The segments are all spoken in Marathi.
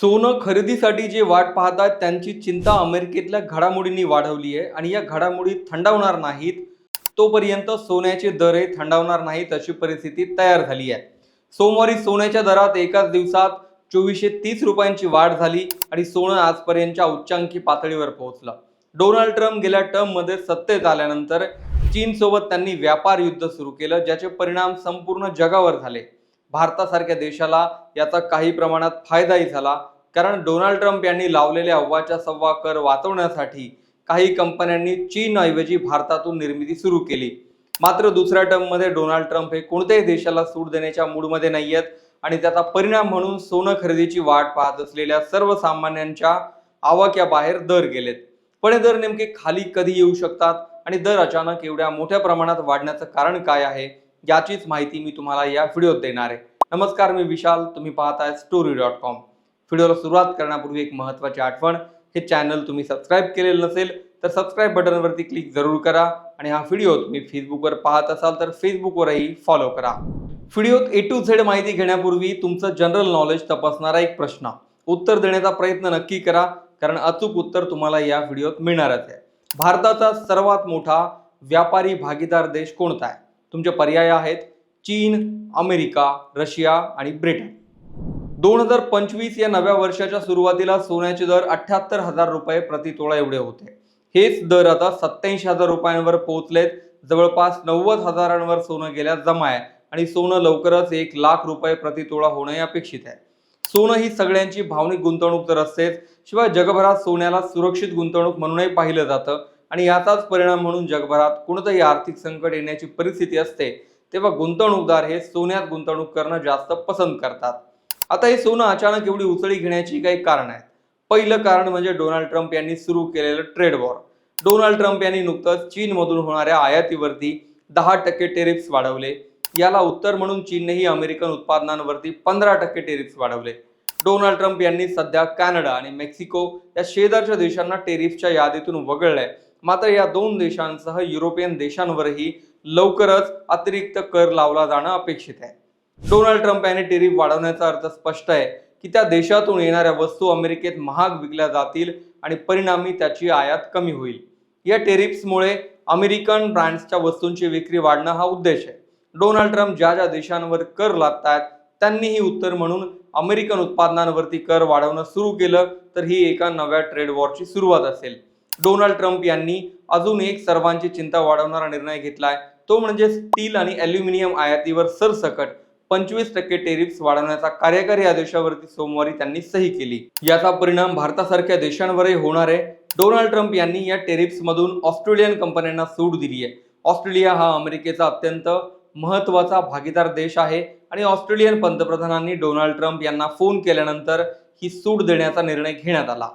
सोनं खरेदीसाठी जे वाट पाहतात त्यांची चिंता अमेरिकेतल्या घडामोडींनी वाढवली आहे आणि या घडामोडी थंडावणार नाहीत तोपर्यंत सोन्याचे दरही थंडावणार नाहीत अशी परिस्थिती तयार झाली आहे. सोमवारी सोन्याच्या दरात एकाच दिवसात चोवीसशे तीस रुपयांची वाढ झाली आणि सोनं आजपर्यंतच्या उच्चांकी पातळीवर पोहोचलं. डोनाल्ड ट्रम्प गेल्या टर्ममध्ये सत्तेत आल्यानंतर चीनसोबत त्यांनी व्यापार युद्ध सुरू केलं ज्याचे परिणाम संपूर्ण जगावर झाले. भारतासारख्या देशाला याचा काही प्रमाणात फायदाही झाला. कारण डोनाल्ड ट्रम्प यांनी लावलेल्या अव्वाच्या सव्वा कर वाचवण्यासाठी काही कंपन्यांनी चीनऐवजी भारतातून निर्मिती सुरू केली. मात्र दुसऱ्या टर्ममध्ये डोनाल्ड ट्रम्प हे कोणत्याही देशाला सूट देण्याच्या मूडमध्ये नाही आहेत आणि त्याचा परिणाम म्हणून सोनं खरेदीची वाट पाहत असलेल्या सर्वसामान्यांच्या आवाक्याबाहेर दर गेलेत. पण हे दर नेमके खाली कधी येऊ शकतात आणि दर अचानक एवढ्या मोठ्या प्रमाणात वाढण्याचं कारण काय आहे? याचीच माहिती मी तुम्हाला या व्हिडिओत देणार आहे. नमस्कार मी विशाल. तुम्ही पाहताय स्टोरी डॉट कॉम व्हिडिओला सुरुवात करण्यापूर्वी एक महत्त्वाची आठवण हे चॅनल तुम्ही सबस्क्राईब केलेलं नसेल तर सबस्क्राईब बटनवरती क्लिक जरूर करा आणि हा व्हिडिओ तुम्ही फेसबुकवर पाहत असाल तर फेसबुकवरही फॉलो करा. व्हिडिओत ए टू झेड माहिती घेण्यापूर्वी तुमचं जनरल नॉलेज तपासणारा एक प्रश्न. उत्तर देण्याचा प्रयत्न नक्की करा कारण अचूक उत्तर तुम्हाला या व्हिडिओत मिळणारच आहे. भारताचा सर्वात मोठा व्यापारी भागीदार देश कोणता आहे? तुमचे पर्याय आहेत चीन अमेरिका रशिया आणि ब्रिटन. दोन हजार पंचवीस या नव्या वर्षाच्या सुरुवातीला सोन्याचे दर अठ्याहत्तर हजार रुपये प्रति तोळा एवढे होते. हेच दर आता सत्याऐंशी हजार रुपयांवर पोहोचलेत. जवळपास नव्वद हजारांवर सोनं गेल्या जमा आहे आणि सोनं लवकरच एक लाख रुपये प्रति तोळा होणे अपेक्षित आहे. सोनं ही सगळ्यांची भावनिक गुंतवणूक तर असतेच. शिवाय जगभरात सोन्याला सुरक्षित गुंतवणूक म्हणूनही पाहिलं जातं. आणि याचाच परिणाम म्हणून जगभरात कोणतंही आर्थिक संकट येण्याची परिस्थिती असते तेव्हा गुंतवणूकदार हे सोन्यात गुंतवणूक करणं जास्त पसंत करतात. आता हे सोनं अचानक एवढी उचळी घेण्याची काही कारण आहेत. पहिलं कारण म्हणजे डोनाल्ड ट्रम्प यांनी सुरू केलेलं ट्रेड वॉर. डोनाल्ड ट्रम्प यांनी नुकतंच चीनमधून होणाऱ्या आयातीवरती दहा टक्के टेरिफ्स वाढवले. याला उत्तर म्हणून चीननेही अमेरिकन उत्पादनांवरती पंधरा टक्के टेरिप्स वाढवले. डोनाल्ड ट्रम्प यांनी सध्या कॅनडा आणि मेक्सिको या शेजारच्या देशांना टेरिफच्या यादीतून वगळलंय. मात्र या दोन देशांसह युरोपियन देशांवरही लवकरच अतिरिक्त कर लावला जाणं अपेक्षित आहे. डोनाल्ड ट्रम्प यांनी टेरिफ वाढवण्याचा अर्थ स्पष्ट आहे की त्या देशातून येणाऱ्या वस्तू अमेरिकेत महाग विकल्या जातील आणि परिणामी त्याची आयात कमी होईल. या टेरिफ्समुळे अमेरिकन ब्रँड्सच्या वस्तूंची विक्री वाढणं हा उद्देश आहे. डोनाल्ड ट्रम्प ज्या ज्या देशांवर कर लादतायत त्यांनीही उत्तर म्हणून अमेरिकन उत्पादनांवरती कर वाढवणं सुरू केलं तर ही एका नव्या ट्रेड वॉरची सुरुवात असेल. डोनाल्ड ट्रम्प यांनी अजून एक सर्वांची चिंता वाढवणारा निर्णय घेतलाय. तो म्हणजे स्टील आणि अल्युमिनियम आयातीवर सरसकट पंचवीस टक्के टेरिफ्स वाढवण्याचा कार्यकारी आदेशावरती सोमवारी त्यांनी सही केली. याचा परिणाम भारतासारख्या देशांवरही होणार आहे. डोनाल्ड ट्रम्प यांनी या टेरिफ्स मधून ऑस्ट्रेलियन कंपन्यांना सूट दिली आहे. ऑस्ट्रेलिया हा अमेरिकेचा अत्यंत महत्त्वाचा भागीदार देश आहे आणि ऑस्ट्रेलियन पंतप्रधानांनी डोनाल्ड ट्रम्प यांना फोन केल्यानंतर ही सूट देण्याचा निर्णय घेण्यात आला.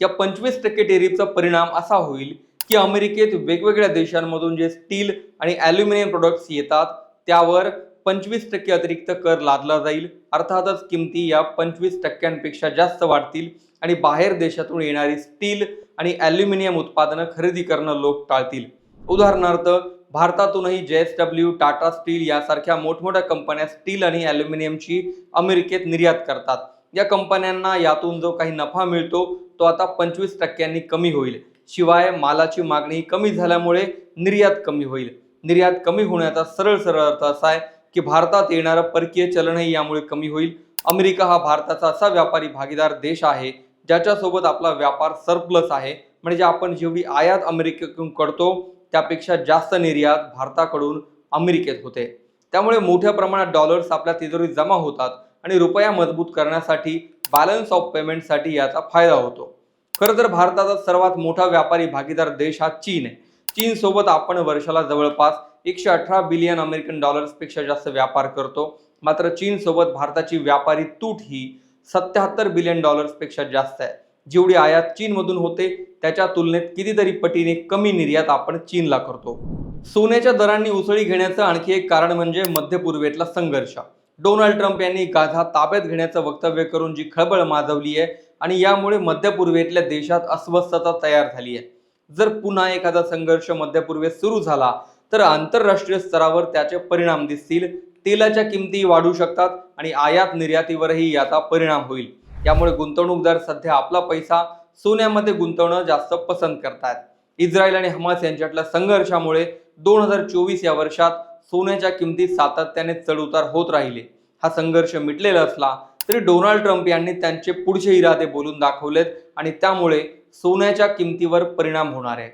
या पंचवीस टक्के टेरिफचा परिणाम असा होईल की अमेरिकेत वेगवेगळ्या देशांमधून जे स्टील आणि ॲल्युमिनियम प्रोडक्ट्स येतात त्यावर पंचवीस टक्के अतिरिक्त कर लादला जाईल. अर्थातच किमती या पंचवीस टक्क्यांपेक्षा जास्त वाढतील आणि बाहेर देशातून येणारी स्टील आणि ॲल्युमिनियम उत्पादनं खरेदी करणं लोक टाळतील. उदाहरणार्थ भारतातूनही जे एस डब्ल्यू टाटा स्टील यासारख्या मोठमोठ्या कंपन्या स्टील आणि ॲल्युमिनियमची अमेरिकेत निर्यात करतात. या कंपन्यांना यातून जो काही नफा मिळतो तो आता पंचवीस टक्क्यांनी कमी होईल. शिवाय मालाची मागणी कमी झाल्यामुळे निर्यात कमी होईल. निर्यात कमी होण्याचा सरळ सरळ अर्थ असा आहे की भारतात येणारं परकीय चलनही यामुळे कमी होईल. अमेरिका हा भारताचा असा व्यापारी भागीदार देश आहे ज्याच्यासोबत आपला व्यापार सरप्लस आहे. म्हणजे आपण जेवढी आयात अमेरिकेकडून करतो त्यापेक्षा जास्त निर्यात भारताकडून अमेरिकेत होते. त्यामुळे मोठ्या प्रमाणात डॉलर्स आपल्या तिजोरीत जमा होतात. आणि रुपया मजबूत करण्यासाठी बॅलन्स ऑफ पेमेंटसाठी याचा फायदा होतो. खरं तर भारताचा सर्वात मोठा व्यापारी भागीदार देश हा चीन आहे. चीन सोबत आपण वर्षाला जवळपास एकशे अठरा बिलियन अमेरिकन डॉलर्सपेक्षा जास्त व्यापार करतो. मात्र चीनसोबत भारताची व्यापारी तूट ही सत्याहत्तर बिलियन डॉलर्सपेक्षा जास्त आहे. जेवढी आयात चीनमधून होते त्याच्या तुलनेत कितीतरी पटीने कमी निर्यात आपण चीनला करतो. सोन्याच्या दरांनी उसळी घेण्याचं आणखी एक कारण म्हणजे मध्य पूर्वेतला संघर्ष. डोनाल्ड ट्रम्प यांनी गाझा ताब्यात घेण्याचं वक्तव्य करून जी खळबळ माजवली आहे आणि यामुळे मध्यपूर्वेतल्या देशात अस्वस्थता तयार झाली आहे. जर पुन्हा एखादा संघर्ष मध्यपूर्वेत सुरू झाला तर आंतरराष्ट्रीय स्तरावर त्याचे परिणाम दिसतील. तेलाच्या किमती वाढू शकतात आणि आयात निर्यातीवरही याचा परिणाम होईल. यामुळे गुंतवणूकदार सध्या आपला पैसा सोन्यामध्ये गुंतवणं जास्त पसंत करतात इस्रायल आणि हमास यांच्यातल्या संघर्षामुळे दोन हजार चोवीस या वर्षात सोन्याच्या किमतीत सातत्याने चढउतार होत राहिले. हा संघर्ष मिटलेला असला तरी डोनाल्ड ट्रम्प यांनी त्यांचे पुढचे इरादे बोलून दाखवलेत आणि त्यामुळे सोन्याच्या किमतीवर परिणाम होणार आहे.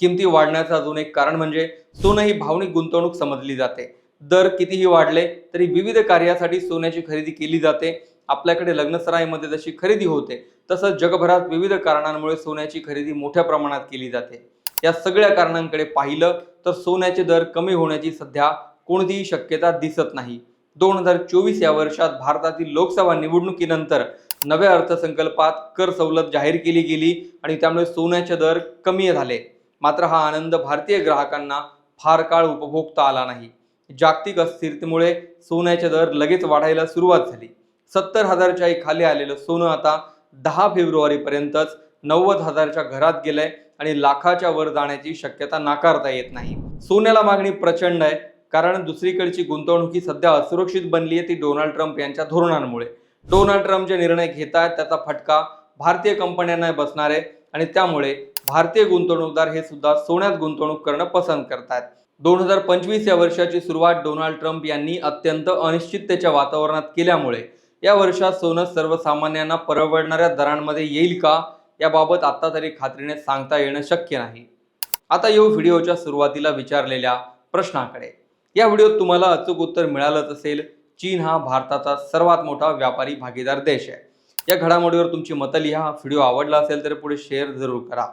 किमती वाढण्याचं अजून एक कारण म्हणजे सोनं ही भावनिक गुंतवणूक समजली जाते. दर कितीही वाढले तरी विविध कार्यासाठी सोन्याची खरेदी केली जाते. आपल्याकडे लग्नसराईमध्ये जशी खरेदी होते तसंच जगभरात विविध कारणांमुळे सोन्याची खरेदी मोठ्या प्रमाणात केली जाते. या सगळ्या कारणांकडे पाहिलं तर सोन्याचे दर कमी होण्याची सध्या कोणतीही शक्यता दिसत नाही. दोन हजार चोवीस या वर्षात भारतातील लोकसभा निवडणुकीनंतर नव्या अर्थसंकल्पात कर सवलत जाहीर केली गेली आणि त्यामुळे सोन्याचे दर कमी झाले. मात्र हा आनंद भारतीय ग्राहकांना फार काळ उपभोगता आला नाही. जागतिक अस्थिरतेमुळे सोन्याचे दर लगेच वाढायला सुरुवात झाली. सत्तर हजारच्या खाली आलेलं सोनं आता दहा फेब्रुवारीपर्यंतच नव्वद हजारच्या घरात गेलंय. आणि लाखाच्या वर जाण्याची शक्यता नाकारता येत नाही. सोन्याला मागणी प्रचंड आहे कारण दुसरीकडची गुंतवणूक ही सध्या असुरक्षित बनली आहे ती डोनाल्ड ट्रम्प यांच्या धोरणांमुळे. डोनाल्ड ट्रम्प जे निर्णय घेत आहेत त्याचा फटका भारतीय कंपन्यांना बसणार आहे आणि त्यामुळे भारतीय गुंतवणूकदार हे सुद्धा सोन्यात गुंतवणूक करणं पसंत करतात दोन हजार पंचवीस या वर्षाची सुरुवात डोनाल्ड ट्रम्प यांनी अत्यंत अनिश्चिततेच्या वातावरणात केल्यामुळे या वर्षात सोनं सर्वसामान्यांना परवडणाऱ्या दरांमध्ये येईल का? याबाबत आता तरी खात्रीने सांगता येणं शक्य नाही. आता येऊ व्हिडिओच्या सुरुवातीला विचारलेल्या प्रश्नाकडे. या व्हिडिओत तुम्हाला अचूक उत्तर मिळालंच असेल. चीन हा भारताचा सर्वात मोठा व्यापारी भागीदार देश आहे. या घडामोडीवर तुमची मतं लिहा. व्हिडिओ आवडला असेल तर पुढे शेअर जरूर करा.